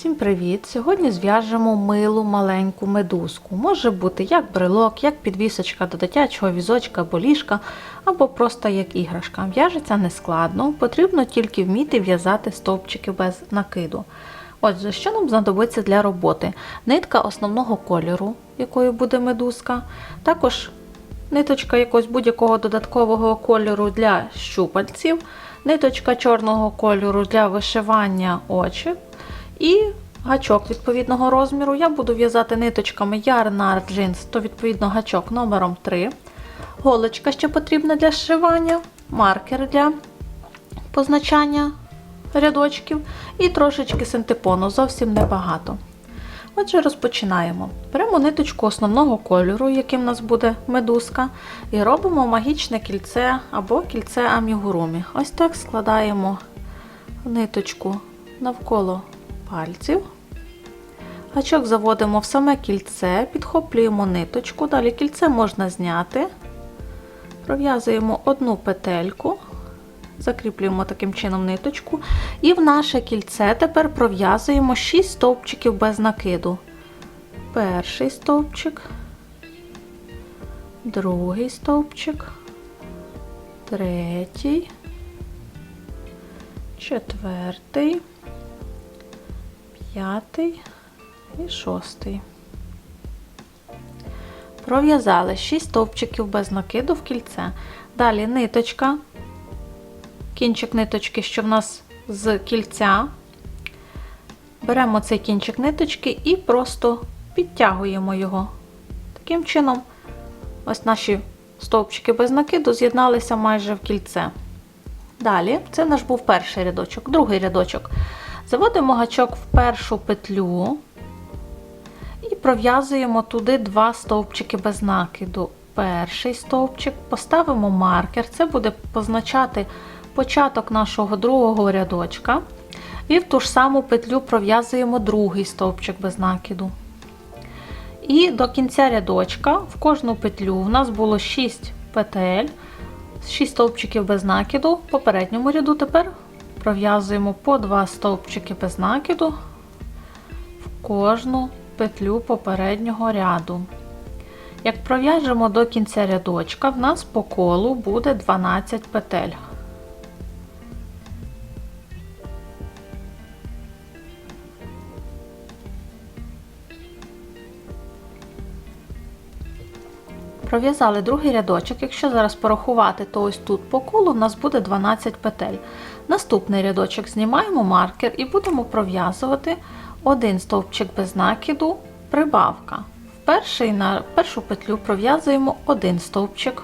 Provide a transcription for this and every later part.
Всім привіт! Сьогодні зв'яжемо милу маленьку медузку. Може бути як брелок, як підвісочка до дитячого візочка або ліжка, або просто як іграшка. В'яжеться нескладно, потрібно тільки вміти в'язати стовпчики без накиду. Отже, що нам знадобиться для роботи? Нитка основного кольору, якою буде медузка, також ниточка якогось будь-якого додаткового кольору для щупальців, ниточка чорного кольору для вишивання очі. І гачок відповідного розміру. Я буду в'язати ниточками Yarn Jeans, то відповідно гачок номером 3. Голочка ще потрібна для зшивання, маркер для позначання рядочків і трошечки синтепону, зовсім небагато. Отже, розпочинаємо. Беремо ниточку основного кольору, яким у нас буде медузка, і робимо магічне кільце або кільце амігурумі. Ось так складаємо ниточку навколо пальців. Гачок заводимо в саме кільце, підхоплюємо ниточку, далі кільце можна зняти, пров'язуємо одну петельку, закріплюємо таким чином ниточку, і в наше кільце тепер пров'язуємо 6 стовпчиків без накиду. Перший стовпчик, другий стовпчик, третій, четвертий п'ятий і шостий. Пров'язали 6 стовпчиків без накиду в кільце. Далі ниточка, кінчик ниточки, що в нас з кільця. Беремо цей кінчик ниточки і просто підтягуємо його. Таким чином, ось наші стовпчики без накиду з'єдналися майже в кільце. Далі, це наш був перший рядочок, другий рядочок. Заводимо гачок в першу петлю і пров'язуємо туди два стовпчики без накиду. Перший стовпчик, поставимо маркер, це буде позначати початок нашого другого рядочка. І в ту ж саму петлю пров'язуємо другий стовпчик без накиду. І до кінця рядочка в кожну петлю в нас було 6 петель, 6 стовпчиків без накиду. В попередньому ряду тепер пров'язуємо по 2 стовпчики без накиду в кожну петлю попереднього ряду. Як пров'яжемо до кінця рядочка, в нас по колу буде 12 петель. Пров'язали другий рядочок. Якщо зараз порахувати, то ось тут по колу в нас буде 12 петель. Наступний рядочок знімаємо маркер і будемо пров'язувати один стовпчик без накиду, прибавка. В перший, на першу петлю пров'язуємо один стовпчик.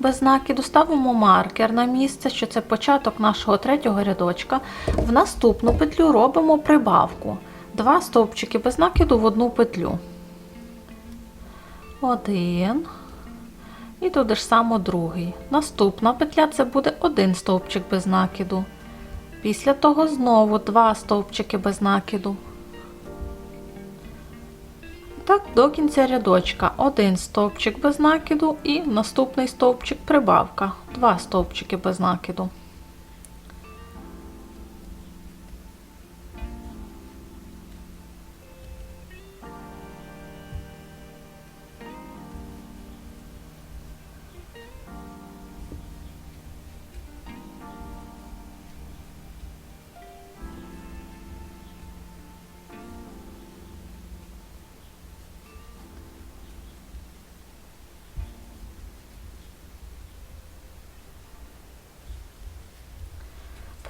Без накиду ставимо маркер на місце, що це початок нашого третього рядочка. В наступну петлю робимо прибавку. Два стовпчики без накиду в одну петлю. Один. І туди ж само другий. Наступна петля це буде один стовпчик без накиду. Після того знову два стовпчики без накиду. Так, до кінця рядочка один стовпчик без накиду і наступний стовпчик прибавка. Два стовпчики без накиду.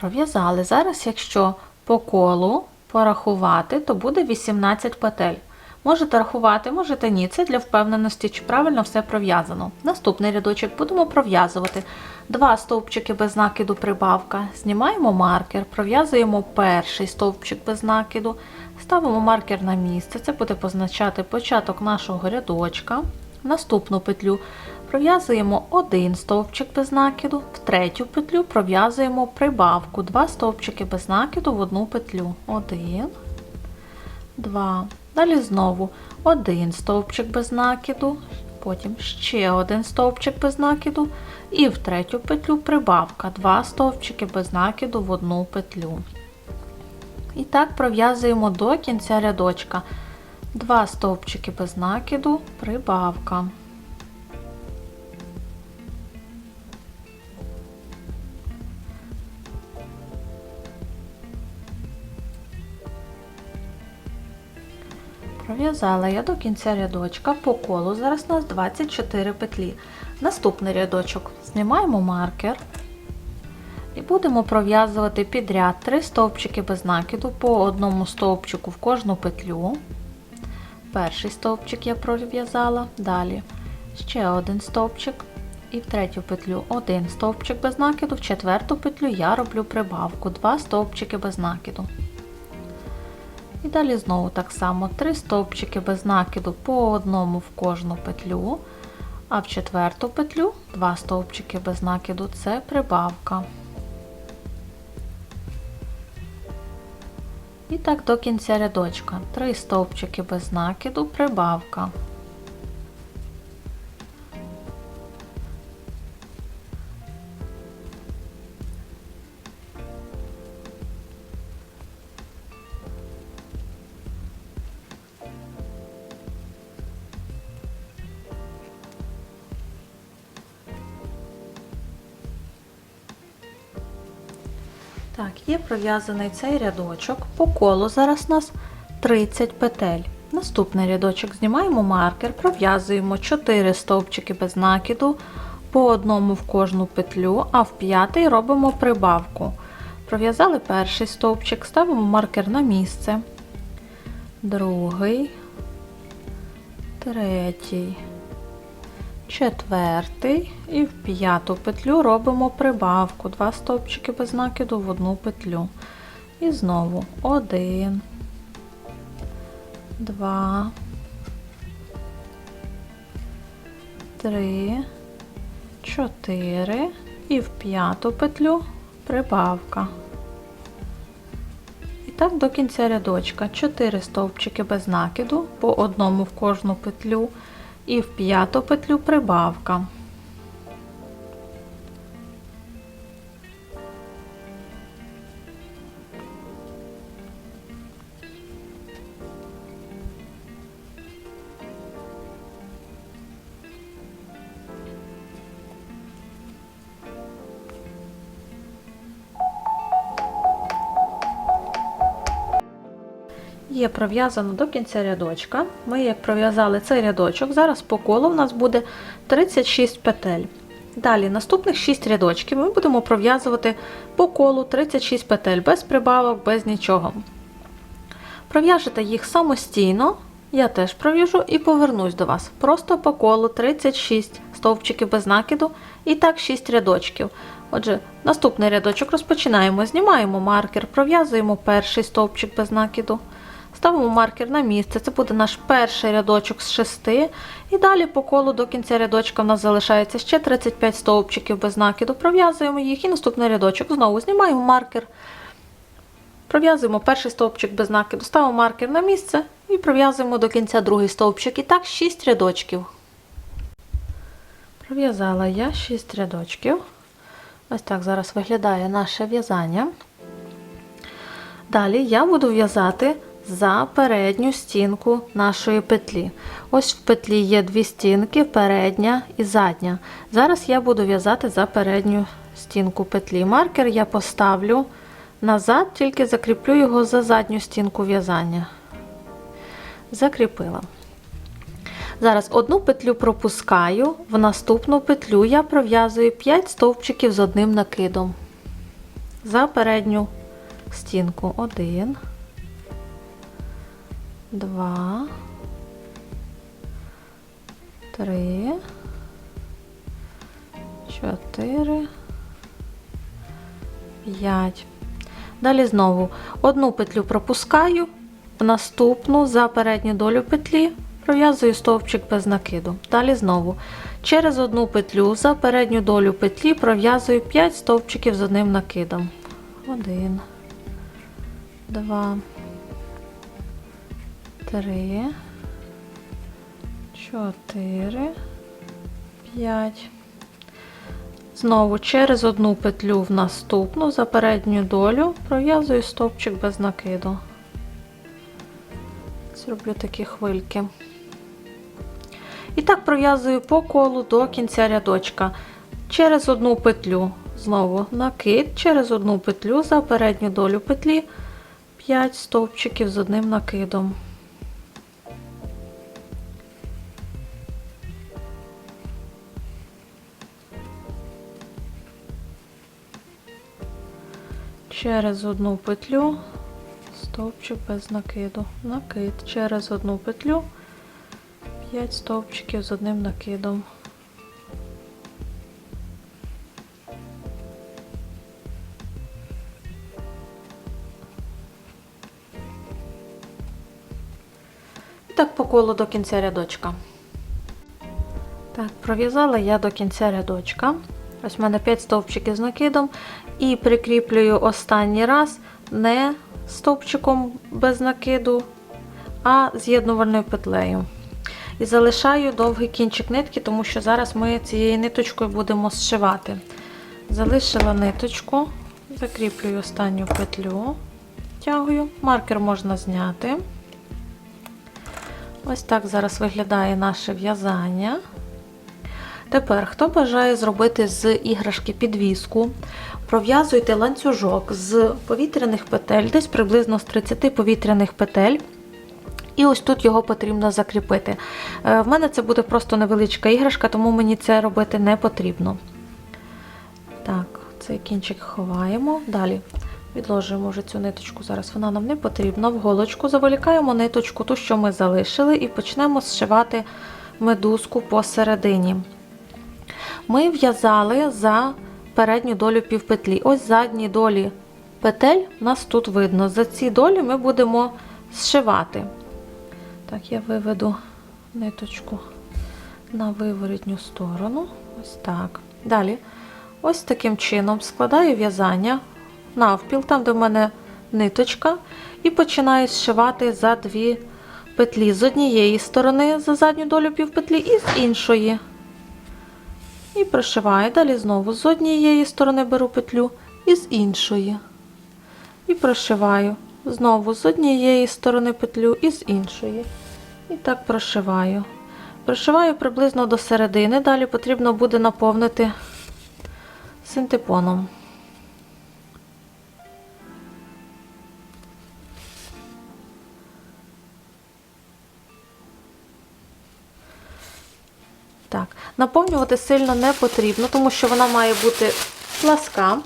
Пров'язали. Зараз, якщо по колу порахувати, то буде 18 петель. Можете рахувати, можете ні. Це для впевненості, чи правильно все пров'язано. Наступний рядочок будемо пров'язувати. Два стовпчики без накиду прибавка. Знімаємо маркер, пров'язуємо перший стовпчик без накиду, ставимо маркер на місце. Це буде позначати початок нашого рядочка. Наступну петлю пров'язуємо один стовпчик без накиду, в третю петлю пров'язуємо прибавку, два стовпчики без накиду в одну петлю. Один, два. Далі знову один стовпчик без накиду, потім ще один стовпчик без накиду, і в третю петлю прибавка, два стовпчики без накиду в одну петлю. І так пров'язуємо до кінця рядочка. Два стовпчики без накиду, прибавка. Пров'язала я до кінця рядочка по колу. Зараз у нас 24 петлі. Наступний рядочок знімаємо маркер і будемо пров'язувати підряд 3 стовпчики без накиду по одному стовпчику в кожну петлю. Перший стовпчик я пров'язала, далі ще один стовпчик і в третю петлю один стовпчик без накиду, в четверту петлю я роблю прибавку, 2 стовпчики без накиду. І далі знову так само 3 стовпчики без накиду по одному в кожну петлю, а в четверту петлю 2 стовпчики без накиду це прибавка. І так до кінця рядочка. 3 стовпчики без накиду, прибавка. Пров'язаний цей рядочок. По колу зараз у нас 30 петель. Наступний рядочок знімаємо маркер, пров'язуємо 4 стовпчики без накиду, по одному в кожну петлю, а в п'ятий робимо прибавку. Пров'язали перший стовпчик, ставимо маркер на місце, другий, третій, четвертий і в п'яту петлю робимо прибавку. Два стовпчики без накиду в одну петлю. І знову один, два, три, чотири і в п'яту петлю прибавка. І так до кінця рядочка. 4 стовпчики без накиду, по одному в кожну петлю і в п'яту петлю прибавка. Є пров'язано до кінця рядочка. Ми як пров'язали цей рядочок, зараз по колу в нас буде 36 петель. Далі наступних 6 рядочків ми будемо пров'язувати по колу 36 петель, без прибавок, без нічого. Пров'яжете їх самостійно, я теж пров'яжу і повернусь до вас. Просто по колу 36 стовпчиків без накиду і так 6 рядочків. Отже, наступний рядочок розпочинаємо, знімаємо маркер, пров'язуємо перший стовпчик без накиду. Ставимо маркер на місце, це буде наш перший рядочок з 6. І далі по колу до кінця рядочка в нас залишається ще 35 стовпчиків без накиду. Пров'язуємо їх і наступний рядочок. Знову знімаємо маркер. Пров'язуємо перший стовпчик без накиду, ставимо маркер на місце і пров'язуємо до кінця другий стовпчик. І так 6 рядочків. Пров'язала я 6 рядочків. Ось так зараз виглядає наше в'язання. Далі я буду в'язати за передню стінку нашої петлі. Ось в петлі є дві стінки, передня і задня. Зараз я буду в'язати за передню стінку петлі. Маркер я поставлю назад, тільки закріплю його за задню стінку в'язання. Закріпила. Зараз одну петлю пропускаю, в наступну петлю я пров'язую 5 стовпчиків з одним накидом. За передню стінку. Один. Два. Три. Чотири. П'ять. Далі знову одну петлю пропускаю, в наступну за передню долю петлі пров'язую стовпчик без накиду. Далі знову через одну петлю за передню долю петлі пров'язую 5 стовпчиків з одним накидом. Один, два, три, чотири, п'ять. Знову через одну петлю в наступну за передню долю пров'язую стовпчик без накиду. Зроблю такі хвильки. І так пров'язую по колу до кінця рядочка. Через одну петлю знову накид, через одну петлю за передню долю петлі 5 стовпчиків з одним накидом. Через одну петлю стовпчик без накиду. Накид через одну петлю 5 стовпчиків з одним накидом. І так по колу до кінця рядочка. Так, пров'язала я до кінця рядочка. Ось в мене 5 стовпчиків з накидом. І прикріплюю останній раз не стовпчиком без накиду, а з'єднувальною петлею. І залишаю довгий кінчик нитки, тому що зараз ми цією ниточкою будемо зшивати. Залишила ниточку, закріплюю останню петлю, тягую, маркер можна зняти. Ось так зараз виглядає наше в'язання. Тепер, хто бажає зробити з іграшки підвіску, пров'язуйте ланцюжок з повітряних петель, десь приблизно з 30 повітряних петель. І ось тут його потрібно закріпити. Е, В мене це буде просто невеличка іграшка, тому мені це робити не потрібно. Так, цей кінчик ховаємо. Далі відложуємо вже цю ниточку, зараз вона нам не потрібна. В голочку заволікаємо ниточку, ту, що ми залишили, і почнемо зшивати медузку посередині. Ми в'язали за передню долю півпетлі. Ось задні долі петель у нас тут видно. За ці долі ми будемо зшивати. Так, я виведу ниточку на виворітню сторону. Ось так. Далі, ось таким чином складаю в'язання навпіл, там, де в мене ниточка, і починаю зшивати за дві петлі з однієї сторони за задню долю півпетлі і з іншої. І прошиваю. Далі знову з однієї сторони беру петлю і з іншої. І прошиваю. Знову з однієї сторони петлю і з іншої. І так прошиваю. Прошиваю приблизно до середини, далі потрібно буде наповнити синтепоном. Наповнювати сильно не потрібно, тому що вона має бути пласка.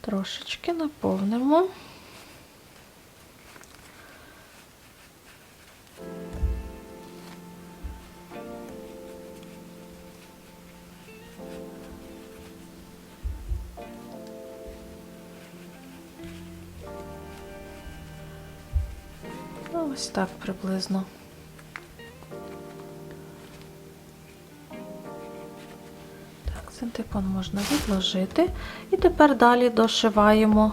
Трошечки наповнимо. Ну, Ось так приблизно. Так, можна відложити. І тепер далі дошиваємо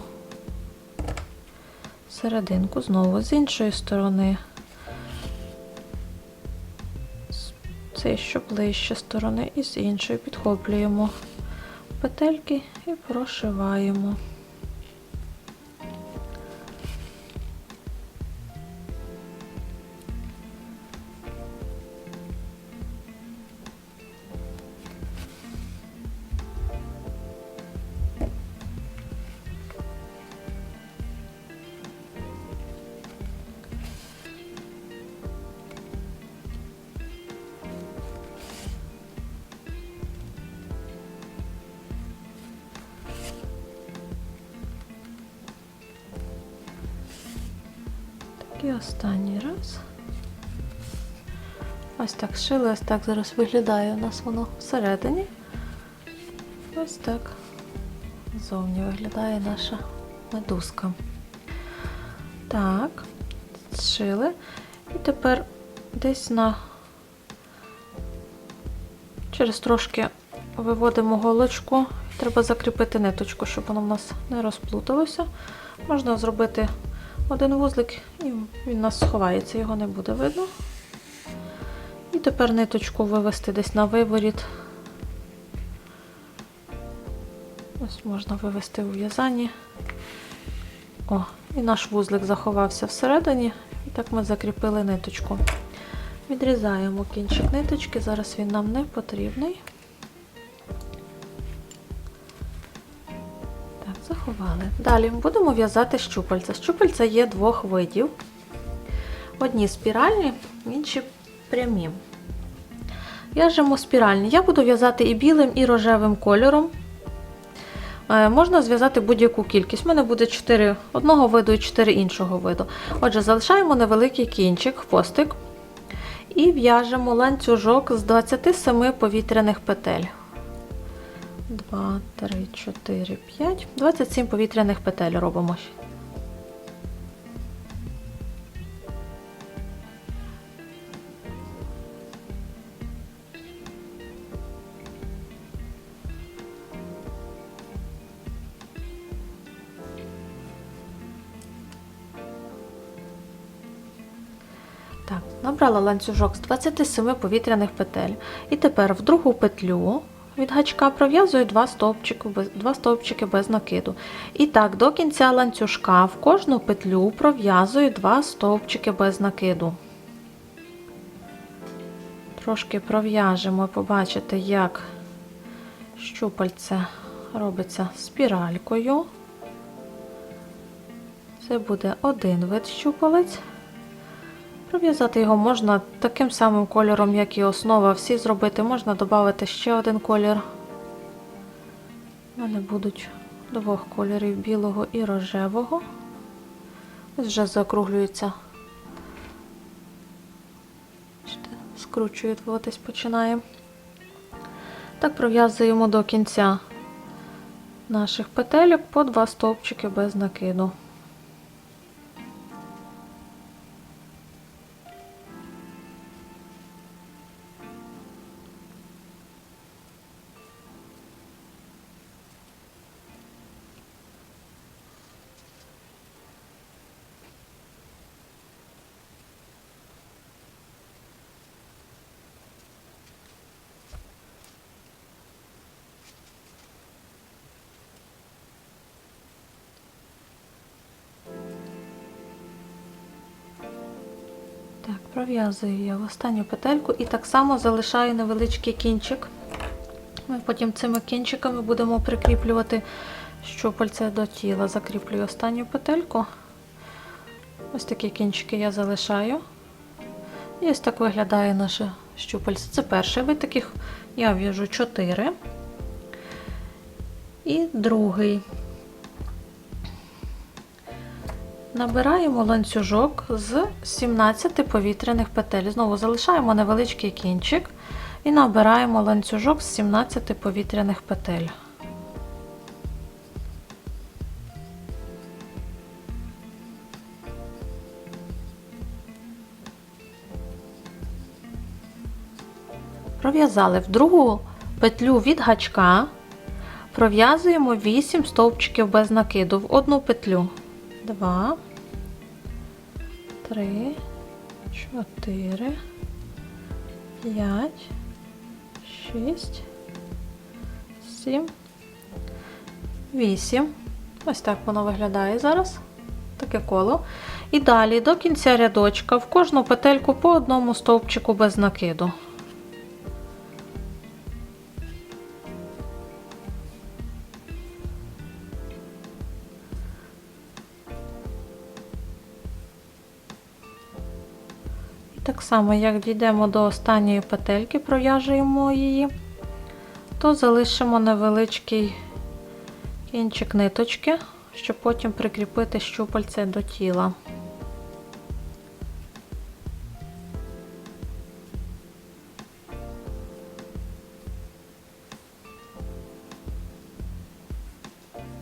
серединку знову з іншої сторони. це що ближче сторони, і з іншої підхоплюємо петельки і прошиваємо. І останній раз. Ось так шили, ось так зараз виглядає у нас воно всередині. Ось так зовні виглядає наша медузка. Так, зшили. І тепер десь на через трошки виводимо голочку. Треба закріпити ниточку, щоб воно в нас не розплуталося. Можна зробити один вузлик, і він у нас сховається, його не буде видно. І тепер ниточку вивести десь на виворіт. Ось можна вивести у в'язані. О, і наш вузлик заховався всередині, і так ми закріпили ниточку. Відрізаємо кінчик ниточки, зараз він нам не потрібний. Так, заховали. Далі будемо в'язати щупальця. Щупальця є двох видів. Одні спіральні, інші прямі. В'яжемо спіральні. Я буду в'язати і білим, і рожевим кольором. Е, Можна зв'язати будь-яку кількість. У мене буде 4 одного виду і 4 іншого виду. Отже, залишаємо невеликий кінчик, хвостик, і в'яжемо ланцюжок з 27 повітряних петель. 2, 3, 4, 5. 27 повітряних петель робимо. Так, набрала ланцюжок з 27 повітряних петель. І тепер в другу петлю від гачка пров'язую два стовпчики, без- два стовпчики без накиду. І так, до кінця ланцюжка в кожну петлю пров'язую два стовпчики без накиду. Трошки пров'яжемо, побачите, як щупальце робиться спіралькою. Це буде один вид щупалець. Пров'язати його можна таким самим кольором, як і основа. Всі зробити, можна додати ще один колір. У мене будуть двох кольорів білого і рожевого. Ось вже закруглюється. Скручуватись починає. Так пров'язуємо до кінця наших петельок по два стовпчики без накиду. Так, пров'язую я в останню петельку і так само залишаю невеличкий кінчик. Ми потім цими кінчиками будемо прикріплювати щупальце до тіла. Закріплюю останню петельку. Ось такі кінчики я залишаю. І ось так виглядає наше щупальце. Це перший вид таких я в'яжу 4. І другий. Набираємо ланцюжок з 17 повітряних петель. Знову залишаємо невеличкий кінчик і набираємо ланцюжок з 17 повітряних петель. Пров'язали в другу петлю від гачка, пров'язуємо 8 стовпчиків без накиду в одну петлю. 2, 3, 4, 5, 6, 7, 8. Ось так воно виглядає зараз. Таке коло. І далі до кінця рядочка в кожну петельку по одному стовпчику без накиду. Так само, як дійдемо до останньої петельки, пров'яжуємо її, то залишимо невеличкий кінчик ниточки, щоб потім прикріпити щупальце до тіла.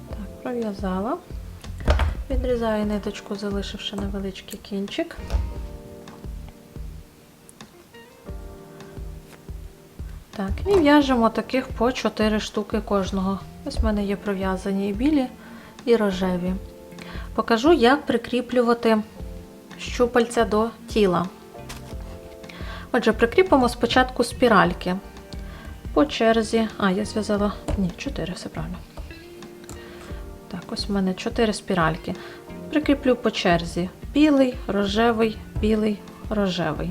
Так, пров'язала. Відрізаю ниточку, залишивши невеличкий кінчик. Так, і в'яжемо таких по 4 штуки кожного. Ось в мене є пров'язані і білі, і рожеві. Покажу, як прикріплювати щупальця до тіла. Отже, прикріпимо спочатку спіральки. По черзі. А, я зв'язала. Ні, 4, все правильно. Так, Ось в мене 4 спіральки. Прикріплю по черзі: білий, рожевий, білий, рожевий.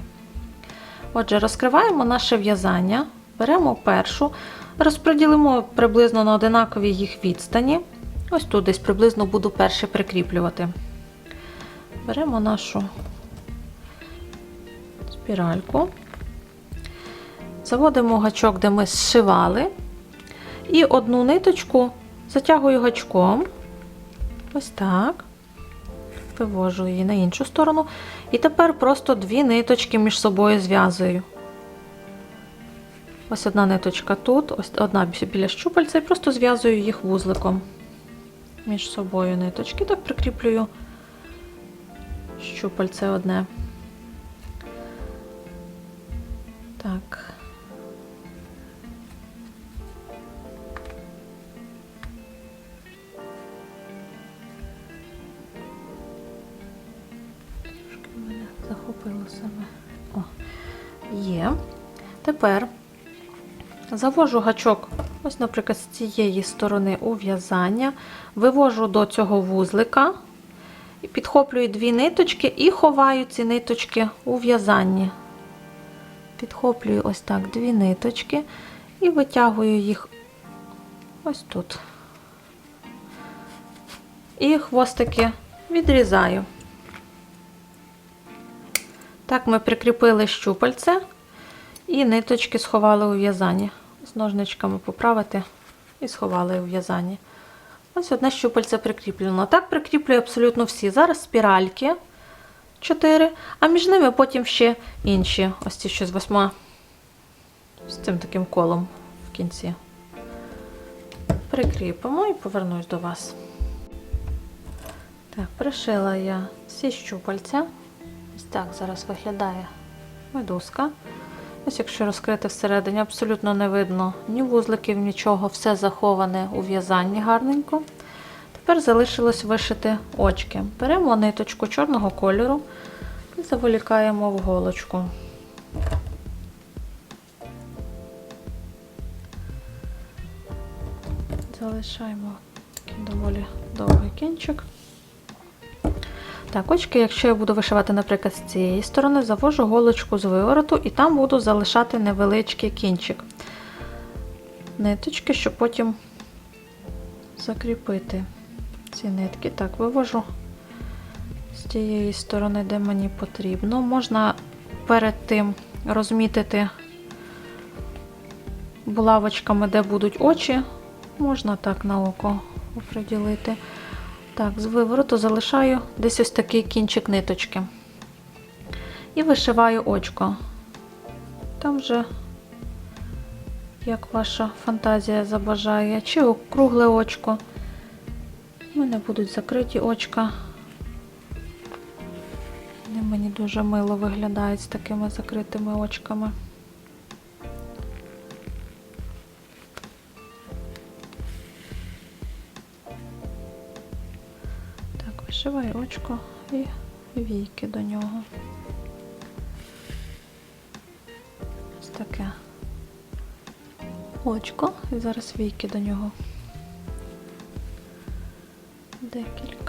Отже, розкриваємо наше в'язання, беремо першу, розподілимо приблизно на одинакові їх відстані. Ось тут десь приблизно буду перше прикріплювати. Беремо нашу спіральку, заводимо гачок, де ми зшивали, і одну ниточку затягую гачком. Ось так. Вивожу її на іншу сторону. І тепер просто дві ниточки між собою зв'язую. Ось одна ниточка тут, ось одна біля щупальця, і просто зв'язую їх вузликом між собою ниточки. Так прикріплюю щупальце одне. Так. Трошки мене захопило себе. О, є. Тепер завожу гачок, ось, наприклад, з цієї сторони у в'язання, вивожу до цього вузлика, підхоплюю дві ниточки і ховаю ці ниточки у в'язанні. Підхоплюю ось так дві ниточки і витягую їх ось тут. І хвостики відрізаю. Так ми прикріпили щупальце і ниточки сховали у в'язанні. З ножничками поправити і сховали у в'язанні. Ось одне щупальце прикріплено. Так прикріплюю абсолютно всі. Зараз спіральки 4, а між ними потім ще інші. Ось ці що з восьма. З цим таким колом в кінці. Прикріпимо і повернусь до вас. Так, пришила я всі щупальця. Ось так зараз виглядає медузка. Ось якщо розкрити всередині, абсолютно не видно ні вузликів, нічого, все заховане у в'язанні гарненько. Тепер залишилось вишити очки. Беремо ниточку чорного кольору і заволікаємо в голочку. Залишаємо доволі довгий кінчик. Так, очки, якщо я буду вишивати, наприклад, з цієї сторони, завожу голочку з вивороту і там буду залишати невеличкий кінчик ниточки, щоб потім закріпити ці нитки. Так, вивожу з тієї сторони, де мені потрібно. Можна перед тим розмітити булавочками, де будуть очі. Можна так на око оприділити. Так, з вивороту залишаю десь ось такий кінчик ниточки. І вишиваю очко. Там вже, як ваша фантазія забажає, чи округле очко. У мене будуть закриті очка. Вони мені дуже мило виглядають з такими закритими очками. Так, вишиваю очко і війки до нього. Ось таке очко і зараз війки до нього. Декілька.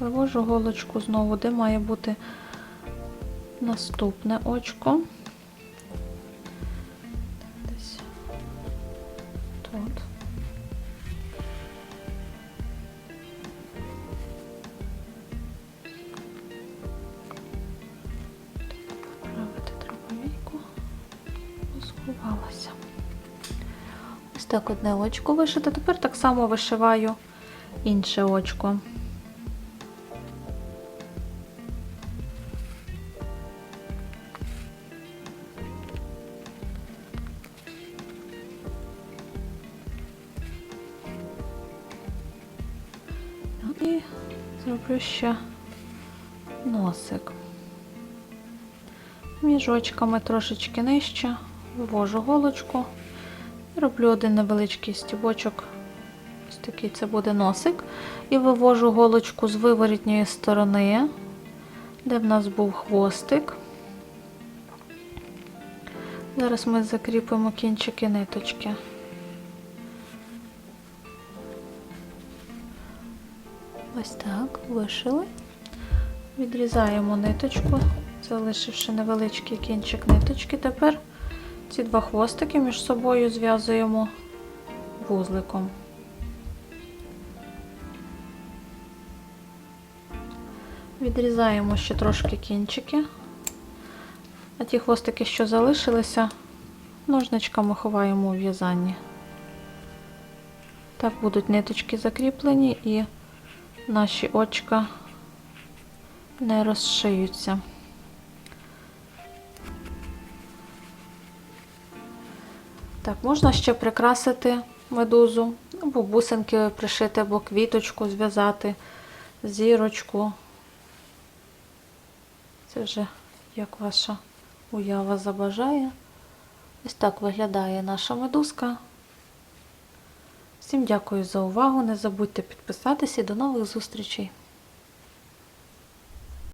Вивожу голочку знову, де має бути наступне очко. Десь тут. Поправити. Ось так одне очко вишите. Тепер так само вишиваю інше очко. І зроблю ще носик. Між очками трошечки нижче, вивожу голочку Роблю один невеличкий стібочок. Ось такий це буде носик. І вивожу голочку з виворітньої сторони, де в нас був хвостик. Зараз ми закріпимо кінчики ниточки. Ось так, вишили. Відрізаємо ниточку, залишивши невеличкий кінчик ниточки. Тепер ці два хвостики між собою зв'язуємо вузликом. Відрізаємо ще трошки кінчики, а ті хвостики, що залишилися, ножничками ховаємо у в'язанні. Так будуть ниточки закріплені і наші очка не розшиються. Так, можна ще прикрасити медузу, або бусинки пришити, або квіточку зв'язати, зірочку. Це вже як ваша уява забажає. Ось так виглядає наша медузка. Всім дякую за увагу. Не забудьте підписатися і до нових зустрічей!